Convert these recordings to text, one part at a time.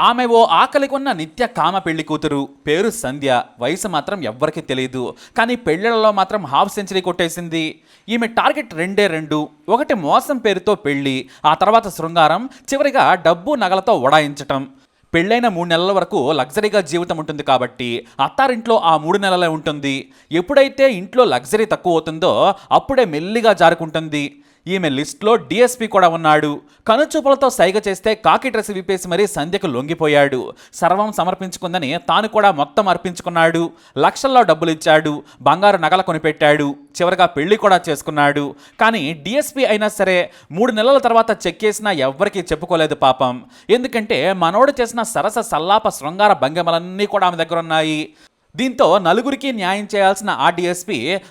ఆమె ఓ ఆకలికి ఉన్న నిత్య కామ పెళ్ళి కూతురు. పేరు సంధ్య. వయసు మాత్రం ఎవ్వరికీ తెలియదు కానీ పెళ్ళిళ్ళలో మాత్రం హాఫ్ సెంచరీ కొట్టేసింది. ఈమె టార్గెట్ రెండే రెండు. ఒకటి మోసం పేరుతో పెళ్ళి. ఆ తర్వాత శృంగారం చివరిగా డబ్బు నగలతో ఉడాయించటం పెళ్ళైన మూడు నెలల వరకు లగ్జరీగా జీవితం ఉంటుంది కాబట్టి అత్తారింట్లో ఆ మూడు నెలలే ఉంటుంది. ఎప్పుడైతే ఇంట్లో లగ్జరీ తక్కువ అవుతుందో అప్పుడే మెల్లిగా జారుకుంటుంది. ఈమె లిస్ట్లో డిఎస్పీ కూడా ఉన్నాడు. కనుచూపులతో సైగ చేస్తే కాకి డ్రెస్ విప్పేసి మరీ సంధ్యకు లొంగిపోయాడు. సర్వం సమర్పించుకుందని తాను కూడా మొత్తం అర్పించుకున్నాడు. లక్షల్లో డబ్బులు ఇచ్చాడు. బంగారు నగల కొనిపెట్టాడు. చివరగా పెళ్ళి కూడా చేసుకున్నాడు. కానీ డిఎస్పీ అయినా సరే మూడు నెలల తర్వాత చెక్ చేసినా ఎవ్వరికీ చెప్పుకోలేదు పాపం. ఎందుకంటే మనోడు చేసిన సరస సల్లాప శృంగార భంగిమలన్నీ కూడా ఆమె దగ్గర ఉన్నాయి. దీంతో నలుగురికి న్యాయం చేయాల్సిన ఆ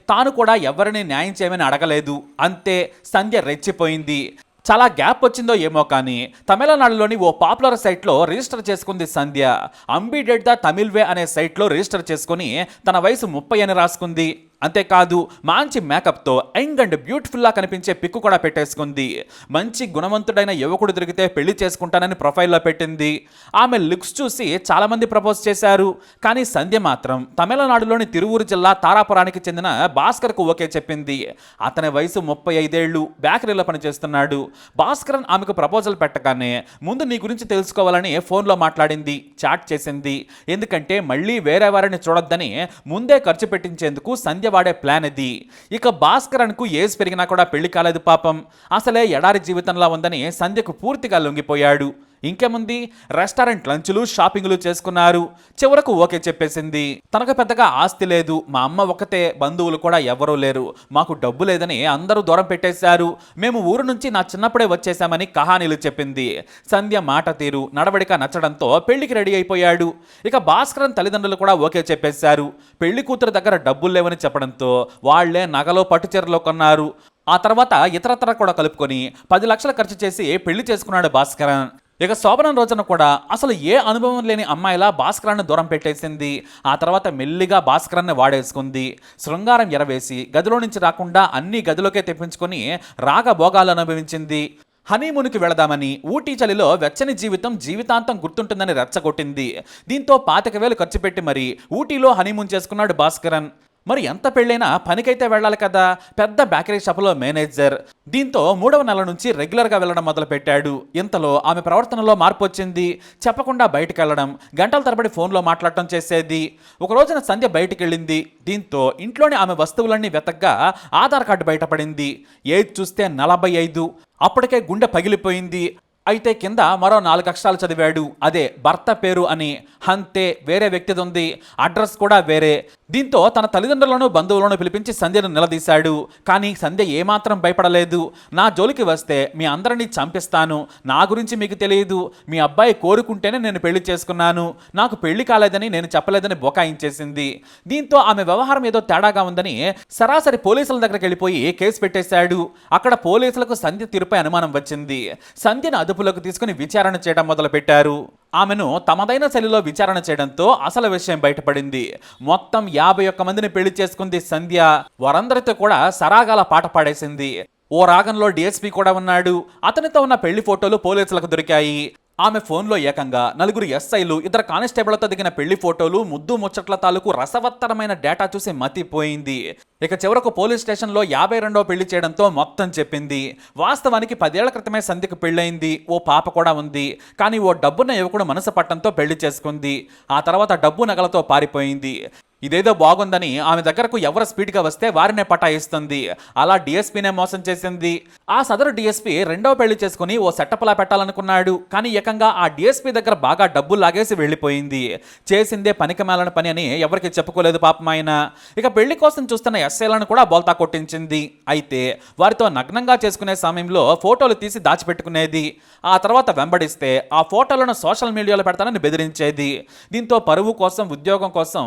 తాను కూడా ఎవరిని న్యాయం చేయమని అడగలేదు. అంతే సంధ్య రెచ్చిపోయింది. చాలా గ్యాప్ వచ్చిందో ఏమో కానీ తమిళనాడులోని ఓ పాపులర్ సైట్లో రిజిస్టర్ చేసుకుంది సంధ్య. అంబిడెడ్ ద తమిళ్ వే అనే సైట్లో రిజిస్టర్ చేసుకుని తన వయసు ముప్పై అని రాసుకుంది. అంతేకాదు మంచి మేకప్తో యంగ్ అండ్ బ్యూటిఫుల్లా కనిపించే పిక్కు కూడా పెట్టేసుకుంది. మంచి గుణవంతుడైన యువకుడు దొరికితే పెళ్ళి చేసుకుంటానని ప్రొఫైల్లో పెట్టింది. ఆమె లుక్స్ చూసి చాలామంది ప్రపోజ్ చేశారు. కానీ సంధ్య మాత్రం తమిళనాడులోని తిరువూరు జిల్లా తారాపురానికి చెందిన భాస్కర్కు ఓకే చెప్పింది. అతని వయసు ముప్పై ఐదేళ్ళు బేకరీలో పనిచేస్తున్నాడు. భాస్కరన్ ఆమెకు ప్రపోజల్ పెట్టగానే ముందు నీ గురించి తెలుసుకోవాలని ఫోన్లో మాట్లాడింది. చాట్ చేసింది. ఎందుకంటే మళ్ళీ వేరే వారిని చూడొద్దని ముందే ఖర్చు పెట్టించేందుకు సంధ్య వాడే ప్లాన్ ఇది. ఇక భాస్కరన్కు ఏజ్ పెరిగినా కూడా పెళ్ళి కాలేదు పాపం. అసలే ఎడారి జీవితంలా ఉందని సంధ్యకు పూర్తిగా లొంగిపోయాడు. ఇంకేముంది? రెస్టారెంట్ లంచ్లు షాపింగ్లు చేసుకున్నారు. చివరకు ఓకే చెప్పేసింది. తనకు పెద్దగా ఆస్తి లేదు. మా అమ్మ ఒకతే బంధువులు కూడా ఎవరూ లేరు. మాకు డబ్బు లేదని అందరూ దూరం పెట్టేశారు. మేము ఊరు నుంచి నా చిన్నప్పుడే వచ్చేసామని కహానీలు చెప్పింది. సంధ్య మాట తీరు నడవడిక నచ్చడంతో పెళ్ళికి రెడీ అయిపోయాడు. ఇక భాస్కరన్ తల్లిదండ్రులు కూడా ఓకే చెప్పేశారు. పెళ్ళి కూతురు దగ్గర డబ్బులు లేవని చెప్పడంతో వాళ్ళే నగలో పట్టుచీరలో కొన్నారు. ఆ తర్వాత ఇతరత్ర కూడా కలుపుకొని పది లక్షలు ఖర్చు చేసి పెళ్ళి చేసుకున్నాడు భాస్కరన్. ఇక శోభనం రోజున కూడా అసలు ఏ అనుభవం లేని అమ్మాయిలా భాస్కరాన్ని దూరం పెట్టేసింది. ఆ తర్వాత మెల్లిగా భాస్కరాన్ని వాడేసుకుంది. శృంగారం ఎరవేసి గదిలో నుంచి రాకుండా అన్ని గదిలోకే తెప్పించుకొని రాగభోగాలు అనుభవించింది. హనీమూన్కి వెళదామని ఊటీ చలిలో వెచ్చని జీవితం జీవితాంతం గుర్తుంటుందని రెచ్చగొట్టింది. దీంతో పాతిక వేలు ఖర్చు పెట్టి మరి ఊటీలో హనీమూన్ చేసుకున్నాడు భాస్కరన్. మరి ఎంత పెళ్ళైనా పనికైతే వెళ్ళాలి కదా? పెద్ద బేకరీ షాపులో మేనేజర్. దీంతో మూడవ నెల నుంచి రెగ్యులర్గా వెళ్ళడం మొదలుపెట్టాడు. ఇంతలో ఆమె ప్రవర్తనలో మార్పు వచ్చింది. చెప్పకుండా బయటకు వెళ్ళడం గంటల తరబడి ఫోన్లో మాట్లాడటం చేసేది. ఒక రోజున సంధ్య బయటికి వెళ్ళింది దీంతో ఇంట్లోని ఆమె వస్తువులన్నీ వెతగ్గా ఆధార్ కార్డు బయటపడింది. ఏజ్ చూస్తే నలభై ఐదు. అప్పటికే గుండె పగిలిపోయింది. అయితే కింద మరో నాలుగు అక్షరాలు చదివాడు. అదే భర్త పేరు అని అంతే వేరే వ్యక్తిది ఉంది. అడ్రస్ కూడా వేరే. దీంతో తన తల్లిదండ్రులను బంధువులను పిలిపించి సంధ్యను నిలదీశాడు. కానీ సంధ్య ఏమాత్రం భయపడలేదు. నా జోలికి వస్తే మీ అందరినీ చంపిస్తాను. నా గురించి మీకు తెలియదు. మీ అబ్బాయి కోరుకుంటేనే నేను పెళ్ళి చేసుకున్నాను. నాకు పెళ్ళి కాలేదని నేను చెప్పలేదని బొకాయించేసింది. దీంతో ఆమె వ్యవహారం ఏదో తేడాగా ఉందని సరాసరి పోలీసుల దగ్గరికి వెళ్ళిపోయి కేసు పెట్టేశాడు. అక్కడ పోలీసులకు సంధ్య తీరుపై అనుమానం వచ్చింది. సంధ్యను అదుపులోకి తీసుకుని విచారణ చేయడం మొదలుపెట్టారు. ఆమెను తమదైన శైలిలో విచారణ చేయడంతో అసలు విషయం బయటపడింది. మొత్తం యాభై ఒక్క మందిని పెళ్ళి చేసుకుంది సంధ్య. వారందరితో కూడా సరాగాల పాట పాడేసింది. ఓ రాగంలో డిఎస్పీ కూడా ఉన్నాడు. అతనితో ఉన్న పెళ్ళి ఫోటోలు పోలీసులకు దొరికాయి. ఆమె ఫోన్లో ఏకంగా నలుగురు ఎస్ఐలు ఇద్దరు కానిస్టేబుళ్ళతో దిగిన పెళ్ళి ఫోటోలు ముద్దు ముచ్చట్ల తాలూకు రసవత్తరమైన డేటా చూసి మతిపోయింది. ఇక చివరకు పోలీస్ స్టేషన్లో యాభై రెండో పెళ్ళి చేయడంతో మొత్తం చెప్పింది. వాస్తవానికి పదేళ్ళ క్రితమే సంధ్యకు పెళ్ళయింది. ఓ పాప కూడా ఉంది. కానీ ఓ డబ్బున్న యువకుడు మనసు పట్టంతో పెళ్ళి చేసుకుంది. ఆ తర్వాత డబ్బు నగలతో పారిపోయింది. ఇదేదో బాగుందని ఆమె దగ్గరకు ఎవరు స్పీడ్గా వస్తే వారినే పటాయిస్తుంది. అలా డిఎస్పీనే మోసం చేసింది. ఆ సదరు డిఎస్పీ రెండో పెళ్ళి చేసుకుని ఓ సెట్టపలా పెట్టాలనుకున్నాడు. కానీ ఏకంగా ఆ డిఎస్పీ దగ్గర బాగా డబ్బులు లాగేసి వెళ్ళిపోయింది. చేసిందే పనికి పనికిమాలని పని అని ఎవరికి చెప్పుకోలేదు పాపం ఆయన. ఇక పెళ్ళి కోసం చూస్తున్న ఎస్ఐలను కూడా బోల్తా కొట్టించింది. అయితే వారితో నగ్నంగా చేసుకునే సమయంలో ఫోటోలు తీసి దాచిపెట్టుకునేది. ఆ తర్వాత వెంబడిస్తే ఆ ఫోటోలను సోషల్ మీడియాలో పెడతానని బెదిరించేది. దీంతో పరువు కోసం ఉద్యోగం కోసం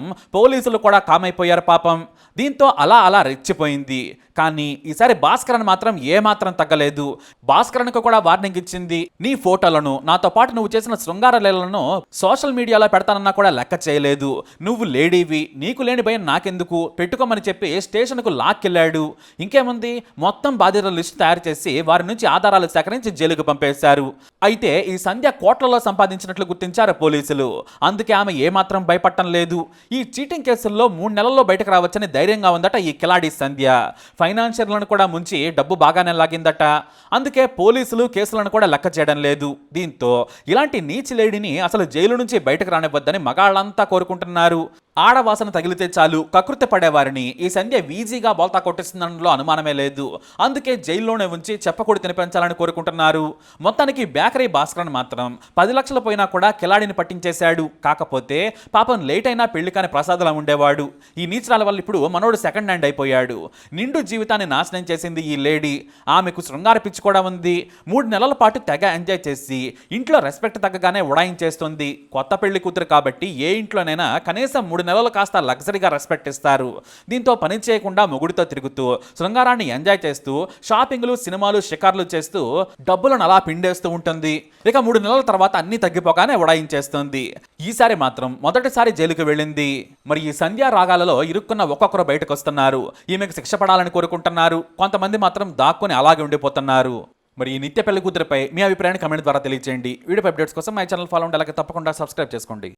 పోలీసులు కూడా కామైపోయారు పాపం. దీంతో అలా అలా రెచ్చిపోయింది. కానీ ఈసారి భాస్కరన్ మాత్రం ఏమాత్రం తగ్గలేదు. భాస్కరన్కు కూడా వార్నింగ్ ఇచ్చింది నీ ఫోటోలను నాతో పాటు నువ్వు చేసిన శృంగార లీలలను సోషల్ మీడియాలో పెడతానన్నా కూడా లెక్క చేయలేదు. నువ్వు లేడీవి నీకు లేని భయం నాకెందుకు? పెట్టుకోమని చెప్పి స్టేషన్కు లాక్కెళ్ళాడు. ఇంకేముంది? మొత్తం బాధితుల లిస్టు తయారు చేసి వారి నుంచి ఆధారాలు సేకరించి జైలుకు పంపేశారు. అయితే ఈ సంధ్య కోట్లలో సంపాదించినట్లు గుర్తించారు పోలీసులు. అందుకే ఆమె ఏమాత్రం భయపడటం లేదు. ఈ చీటింగ్ కేసుల్లో మూడు నెలల్లో బయటకు రావచ్చని ధైర్యంగా ఉందట ఈ కిలాడి సంధ్య. ఫైనాన్షియర్లను కూడా ముంచి డబ్బు బాగానే లాగిందట. అందుకే పోలీసులు కేసులను కూడా లెక్క చేయడం లేదు. దీంతో ఇలాంటి నీచి లేడీని అసలు జైలు నుంచి బయటకు రానివ్వద్దని మగాళ్ళంతా కోరుకుంటున్నారు. ఆడవాసన తగిలితే చాలు కకృతి పడేవారిని ఈ సంధ్య వీజీగా బోల్తా కొట్టిస్తుందనలో అనుమానమే లేదు. అందుకే జైల్లోనే ఉంచి చెప్పకూడి తినిపించాలని కోరుకుంటున్నారు. మొత్తానికి బేకరీ భాస్కరన్ మాత్రం పది లక్షలు పోయినా కూడా కిలాడిని పట్టించేశాడు. కాకపోతే పాపం లేట్ అయినా పెళ్ళి కాని ప్రసాదలా ఉండేవాడు. ఈ నీచరాల వల్ల ఇప్పుడు మనోడు సెకండ్ హ్యాండ్ అయిపోయాడు. నిండు జీవితాన్ని నాశనం చేసింది ఈ లేడీ. ఆమెకు శృంగార పిచ్చి కూడా ఉంది. మూడు నెలల పాటు తెగ ఎంజాయ్ చేసి ఇంట్లో రెస్పెక్ట్ తగ్గగానే ఉడాయించేస్తుంది. కొత్త పెళ్ళి కూతురు కాబట్టి ఏ ఇంట్లోనైనా కనీసం మూడు నెలలు కాస్త లగ్జరీగా రెస్పెక్ట్ ఇస్తారు. దీంతో పని చేయకుండా మొగుడితో తిరుగుతూ శృంగారాన్ని ఎంజాయ్ చేస్తూ షాపింగ్లు సినిమాలు షికార్లు చేస్తూ డబ్బులను అలా పిండేస్తూ ఉంటుంది. ఇక మూడు నెలల తర్వాత అన్ని తగ్గిపోగానే ఉడాయించేస్తుంది. ఈసారి మాత్రం మొదటిసారి జైలుకు వెళ్ళింది. మరి ఈ సంధ్యా రాగాలలో ఇరుక్కున్న ఒక్కొక్కరు బయటకు వస్తున్నారు ఈమెకు శిక్ష పడాలని కోరుకుంటున్నారు. కొంతమంది మాత్రం దాక్కుని అలాగే ఉండిపోతున్నారు. మరి ఈ నిత్య పెళ్ళి కూతురిపై మీ అభిప్రాయాన్ని కమెంట్ ద్వారా తెలియజేయండి వీడియో అప్డేట్స్ కోసం మై ఛానల్ ఫాలో ఉండాలి తప్పకుండా సబ్స్క్రైబ్ చేసుకోండి.